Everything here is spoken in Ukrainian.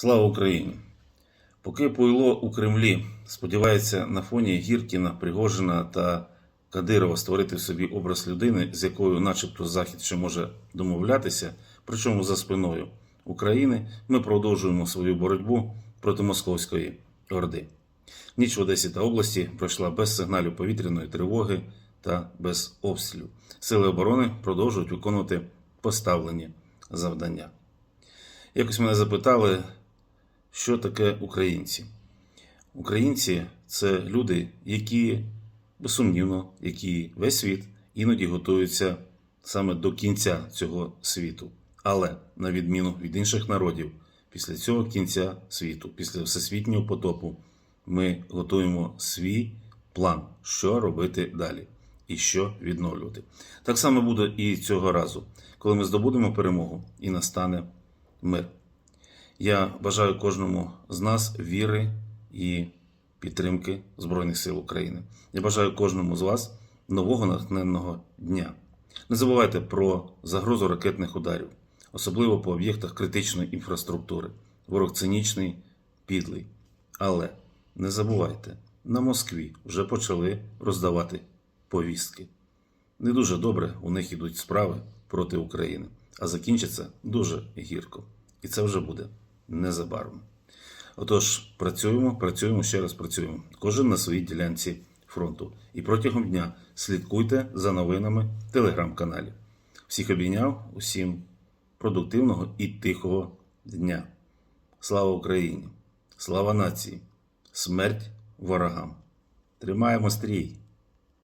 Слава Україні! Поки Пуйло у Кремлі сподівається на фоні Гіркіна, Пригожина та Кадирова створити собі образ людини, з якою, начебто, Захід ще може домовлятися, причому за спиною України, ми продовжуємо свою боротьбу проти московської орди. Ніч в Одесі та області пройшла без сигналів повітряної тривоги та без обстрілів. Сили оборони продовжують виконувати поставлені завдання. Якось мене запитали, що таке українці. Українці це люди, які безсумнівно, які весь світ іноді готуються саме до кінця цього світу. Але на відміну від інших народів, після цього кінця світу, після всесвітнього потопу, ми готуємо свій план, що робити далі і що відновлювати. Так само буде і цього разу, коли ми здобудемо перемогу і настане мир. Я бажаю кожному з нас віри і підтримки Збройних сил України. Я бажаю кожному з вас нового натхненного дня. Не забувайте про загрозу ракетних ударів, особливо по об'єктах критичної інфраструктури. Ворог цинічний, підлий. Але не забувайте, на Москві вже почали роздавати повістки. Не дуже добре у них ідуть справи проти України, а закінчиться дуже гірко. І це вже буде незабаром. Отож, працюємо, працюємо, ще раз працюємо. Кожен на своїй ділянці фронту. І протягом дня слідкуйте за новинами в телеграм-каналі. Всіх обійняв, усім продуктивного і тихого дня. Слава Україні! Слава нації! Смерть ворогам! Тримаємо стрій!